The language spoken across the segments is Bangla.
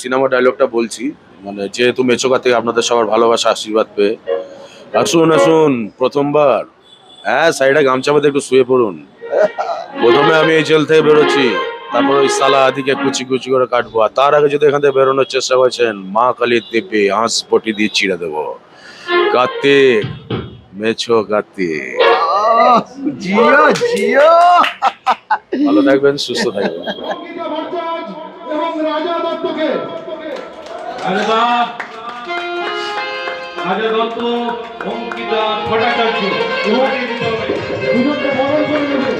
সিনেমা ডায়লগটা বলছি মানে যেহেতু মেচোকা থেকে আপনাদের সবার ভালোবাসা আশীর্বাদ পেয়ে। আসুন আসুন প্রথমবার। হ্যাঁ সাইডে গামছা বাঁধে একটু শুয়ে পড়ুন। প্রথমে আমি এই জেল থেকে বেরোচ্ছি তারপর ওই সালা আদিকে কুচি কুচি করে কাটবো। আর তার আগে যদি এখান থেকে বেরোনোর চেষ্টা করছেন মা কালীর দিব্যি হাঁস পটি দিয়ে চিড়ে দেবো। কার্তিক মেছো কার্তিক। জিও জিও। ভালো থাকবেন সুস্থ থাকবেন। রাজা দত্তকে। আরে বাপ। রাজা দত্ত অঙ্কিতা ভট্টাচার্য। দুজনকে বরণ করে নেবে।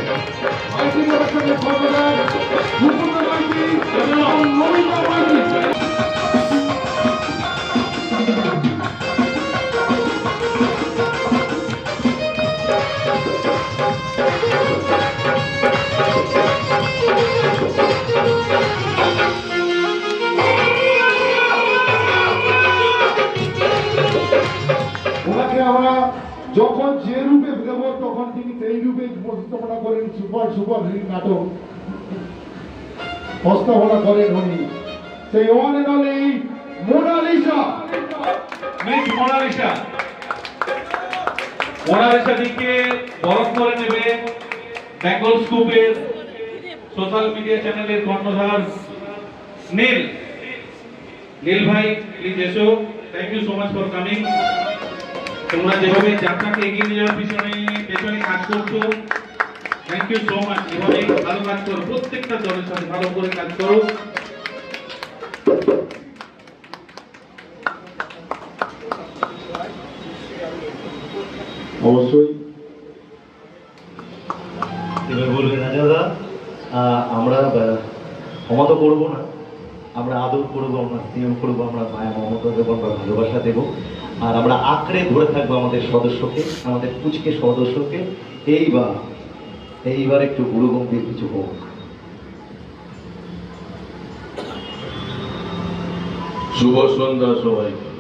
মাইতি এবং নমিতা মাইতি। যখন যে রূপে দেব তখন তিনি সেই রূপে উপস্থাপনা করেন সুপার সুপার হিট নাটক। উপস্থাপনা করেন উনি। সেই one and Monalisa. Miss Monalisa Monalisa দিকে বরফ করে নেবে স্কুপের সোশ্যাল মিডিয়া চ্যানেলের কর্ণধার নীল। নীল ভাই প্লিজ এসো। Thank you so much for coming তোমরা যেভাবে যাত্রাকে এগিয়ে নিয়ে যাওয়ার পিছনে পেছনে কাজ করছ থ্যাংক ইউ সো মাচ এভাবে ভালো কাজ করো প্রত্যেকটা দলের সাথে ভালো করে কাজ করো। অবশ্যই। এবার বলবেন রাজাদা আমরা আহ, ক্ষমা তো করব না আমরা আদর করব আমরা স্নেহ করব আমরা মায়া মমতা দেবো আমরা ভালোবাসা দেবো। আর আমরা আঁকড়ে ধরে থাকব আমাদের সদস্যকে, আমাদের পুচকে সদস্যকে। এইবার এইবার একটু গুরুগম্ভীর কিছু হোক। শুভ সন্ধ্যা সবাইকে।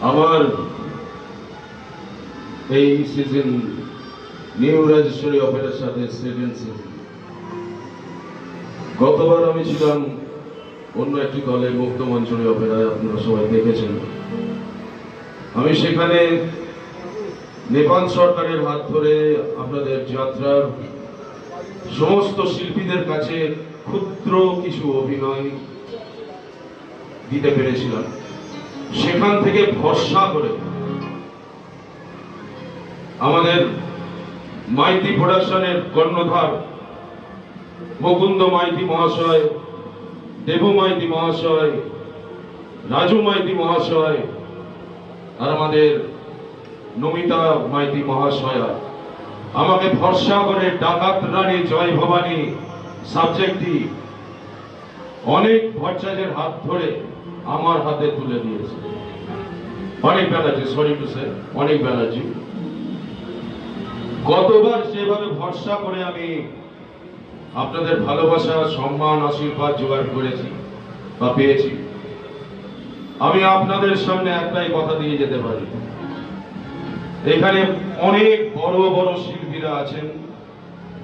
আমার এই সিজন নিউ রাজেশ্বরী অপেরার সাথে গতবার আমি ছিলাম অন্য একটি দলে মুক্ত মঞ্চলী অপেরায় আপনারা সবাই দেখেছেন। আমি সেখানে নেপাল সরকারের হাত ধরে আপনাদের যাত্রার সমস্ত শিল্পীদের কাছে ক্ষুদ্র কিছু অভিনয় দিতে পেরেছিলাম। সেখান থেকে ভরসা করে আমাদের মাইতি প্রোডাকশনের কর্ণধার মুকুন্দ মাইতি মহাশয় দেবু মাইতি মহাশয় রাজু মাইতি মহাশয়, আর আমাদের নমিতা মাইতি মহাশয়া। আমাকে ভরসা করে ডাকাত রানী জয় ভবানী সাবজেক্টটি অনেক ভট্টাচার্যের হাত ধরে আমার হাতে তুলে দিয়েছে। অনেক ব্যানার্জি সরি টু সে অনেক ব্যানার্জি। গতবার সেভাবে ভরসা করে আমি আপনাদের ভালোবাসা, সম্মান, আশীর্বাদ জোগাড় করেছি বা পেয়েছি। আমি আপনাদের সামনে একটাই কথা দিয়ে যেতে পারি। এখানে অনেক বড় বড় শিল্পীরা আছেন।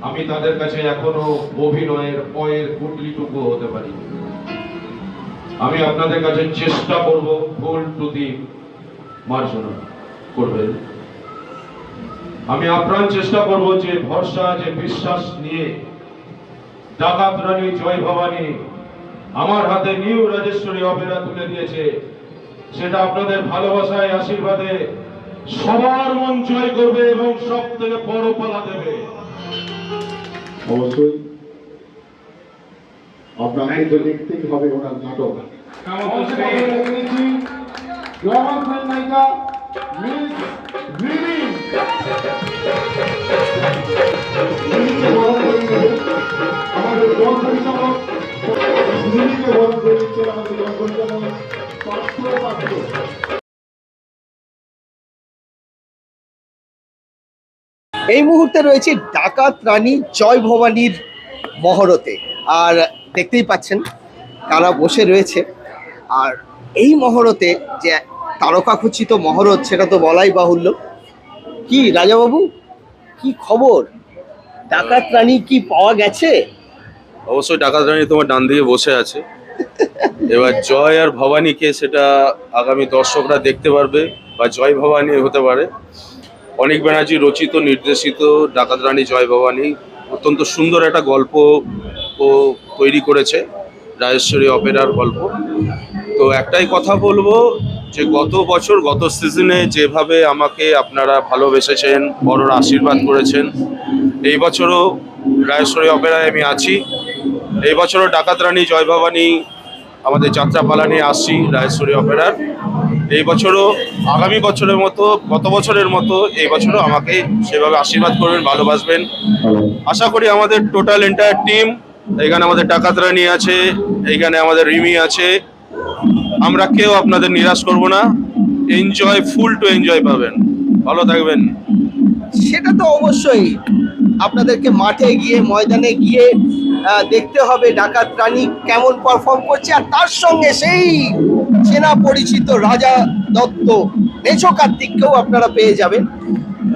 আমি তাদের কাছে এখনও অভিনয়ের পয়ের কুটলিটুকু হতে পারি। আমি আপনাদের কাছে চেষ্টা করব ফুল টুতি মার্জনা করবেন। আমি আপ্রাণ চেষ্টা করব যে ভরসা, যে বিশ্বাস নিয়ে ডাকাত রানী জয় ভবানী আমার হাতে নিউ রাজেশ্বরী অপেরা তুলে দিয়েছে। সেটা আপনাদের ভালোবাসায় আশীর্বাদে সবার মন জয় করবে এবং সব থেকে বড় পালা দেবে। অবশ্যই। আপনাকে তো দেখতেই হবে ওনার নাটক। নায়িকা মিস এই মুহূর্তে রয়েছে ডাকাত রানী জয় ভবানীর মহরতে। আর দেখতেই পাচ্ছেন, তারা বসে রয়েছে। আর এই মহরতে যে তারকাখচিত মহরত, সেটা তো বলাই বাহুল্য। কি রাজাবাবু? কি খবর? ডাকাত রানী কি পাওয়া গেছে? অবশ্যই ডাকাত রানী তোমার ডান দিকে বসে আছে। এবার জয় আর ভবানীকে সেটা আগামী দর্শকরা দেখতে পারবে বা জয় ভবানী হতে পারে। অনেক ব্যানার্জি রচিত, নির্দেশিত ডাকাত রানী জয় ভবানী। অত্যন্ত সুন্দর একটা গল্প ও তৈরি করেছে রাজেশ্বরী অপেরার গল্প। তো একটাই কথা বলব যে গত বছর, গত সিজনে যেভাবে আমাকে আপনারা ভালোবেসেছেন, বড়রা আশীর্বাদ করেছেন, এই বছরও রাজেশ্বরী অপেরায় আমি আছি। এই বছরও ডাকাত রানী জয় ভবানী আমাদের যাত্রাপালা নিয়ে আসছি রাজেশ্বরী অপেরার। এই বছরও, আগামী বছরের মতো, গত বছরের মতো এই বছরও আমাকে সেভাবে আশীর্বাদ করবেন, ভালোবাসবেন। আশা করি আমাদের টোটাল এন্টায়ার টিম এখানে আমাদের ডাকাত রানী আছে এইখানে আমাদের রিমি আছে। আমরা কেউ আপনাদের নিরাশ করব না। এনজয় ফুল টু এনজয় পাবেন। ভালো থাকবেন। সেটা তো অবশ্যই। আপনাদেরকে মাঠে গিয়ে ময়দানে গিয়ে দেখতে হবে ডাকাত রানী কেমন পারফর্ম করছে। আর তার সঙ্গে সেই চেনা পরিচিত রাজা দত্ত মেছো কার্তিককেও আপনারা পেয়ে যাবেন।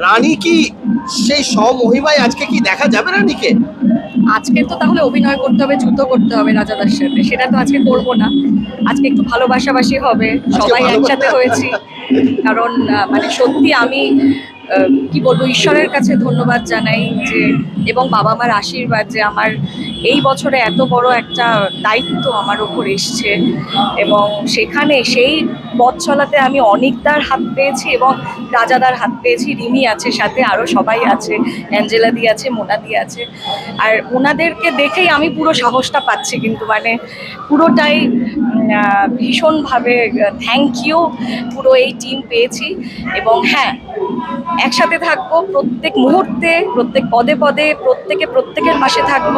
রানী কি সেই স্বমহিমায় আজকে কি দেখা যাবে রানীকে? আজকে তো তাহলে অভিনয় করতে হবে যুদ্ধ করতে হবে রাজাদার সাথে। সেটা তো আজকে করব না। আজকে একটু ভালোবাসাবাসি হবে সবাই একসাথে হয়েছি। কারণ মানে সত্যি আমি কি বলব ঈশ্বরের কাছে ধন্যবাদ জানাই যে এবং বাবা মার আশীর্বাদ যে আমার এই বছরে এত বড় একটা দায়িত্ব আমার ওপর এসছে এবং সেখানে সেই পথ চলাতে আমি অনেকদার হাত পেয়েছি এবং রাজাদার হাত পেয়েছি, রিমি আছে সাথে আরও সবাই আছে, অ্যাঞ্জেলা দি আছে, মোনা দি আছে। আর ওনাদেরকে দেখেই আমি পুরো সাহসটা পাচ্ছি কিন্তু মানে পুরোটাই ভীষণভাবে থ্যাংক ইউ পুরো এই টিম পেয়েছি এবং হ্যাঁ একসাথে থাকব, প্রত্যেক মুহূর্তে, প্রত্যেক পদে পদে, প্রত্যেকে প্রত্যেকের পাশে থাকব।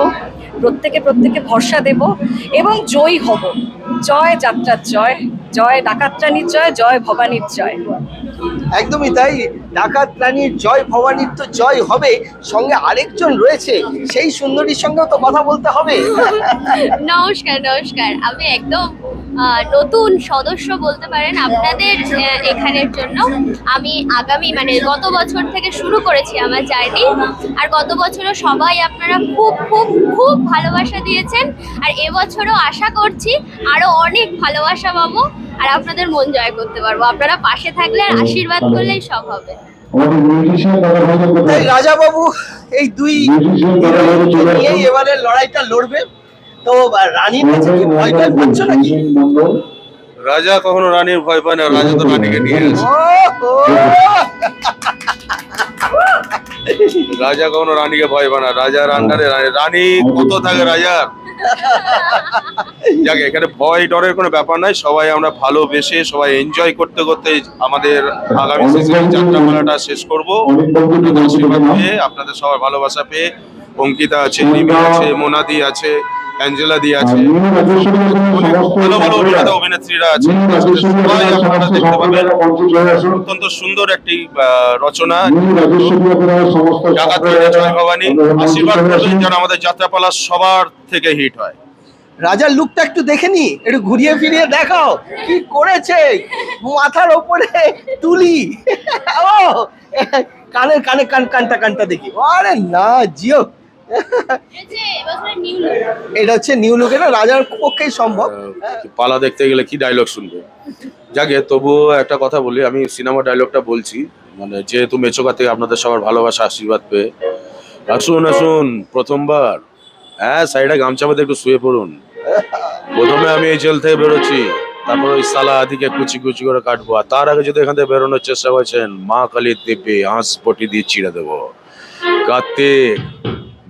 প্রত্যেকে প্রত্যেকে ভরসা দেব এবং জয়ী হব। জয় যাত্রার জয় জয় ডাকাত রানীর জয় জয় ভবানীর জয়। একদমই তাই ডাকাত রানীর জয় ভবানীর তো জয় হবে। সঙ্গে আরেকজন রয়েছে সেই সুন্দরীর সঙ্গেও তো কথা বলতে হবে। নমস্কার নমস্কার। আমি একদম নতুন সদস্য বলতে পারেন আপনাদের এখানের জন্য। আমি আগামী মানে গত বছর থেকে শুরু করেছি আমার জার্নি। আর গত বছরও সবাই আপনারা খুব খুব খুব ভালোবাসা দিয়েছেন। আর এবছরও আশা করছি আরও অনেক ভালোবাসা পাবো আর আপনাদের মন জয় করতে পারব। আপনারা পাশে থাকলে আর আশীর্বাদ করলেই সব হবে। আমাদের মিউজিশিয়ান দাদা ভাইদের তাই কোথায় রাজা বাবু এই দুই নিয়েই এবারে লড়াইটা লড়বে। তো রানীর কাছে কি ভয় টয় পাচ্ছ নাকি? রাজা কখনো রানীর ভয় পায় না রাজা তো রানীকে নিয়ে আছে রাজা কখনো রানীকে ভয় পায় না রাজার আন্ডারে রানী কত থাকে রাজার? যাক এখানে ভয় ডরের কোনো ব্যাপার নাই সবাই আমরা ভালোবেসে সবাই এনজয় করতে করতে আমাদের আগামী সিজনের যাত্রাপালাটা শেষ করব। আশীর্বাদ পেয়ে আপনাদের সবার ভালোবাসা পেয়ে অঙ্কিতা আছে রিমি আছে মোনাদি আছে অ্যাঞ্জেলা দি আছে। ভালো ভালো অভিনেতা অভিনেত্রীরা আছে। সবাই আপনারা দেখতে পাবেন। অত্যন্ত সুন্দর একটি রচনা। জাগাত জয় ভবানী। আশীর্বাদ করবেন যেন আমাদের যাত্রাপালা সবার থেকে হিট হয়। রাজার লুকটা একটু দেখে নি। একটু ঘুরিয়ে ফিরিয়ে দেখাও। কি করেছে? মাথার ওপরে তুলি। ও কানের কানে কান কানটা কানটা দেখি। আরে না জিও। এটা হচ্ছে নিউ লুক এটা রাজার পক্ষেই সম্ভব। পালা দেখতে গেলে কি ডায়লগ শুনবে? যাকে, তবুও একটা কথা বলি, আমি সিনেমা ডায়লগটা বলছি মানে যেহেতু মেচোকা থেকে আপনাদের সবার ভালোবাসা, আশীর্বাদ পেয়ে। আসুন আসুন, প্রথমবার। হ্যাঁ সাইডে গামছা বেঁধে একটু শুয়ে পড়ুন। প্রথমে আমি এই জেল থেকে বেরোচ্ছি, তারপর ওই সালা আদিকে কুচি কুচি করে কাটবো, আর তার আগে যদি এখান থেকে বেরোনোর চেষ্টা করছেন, মা কালীর দিব্যি হাঁস পটি দিয়ে চিড়ে দেবো। কার্তিক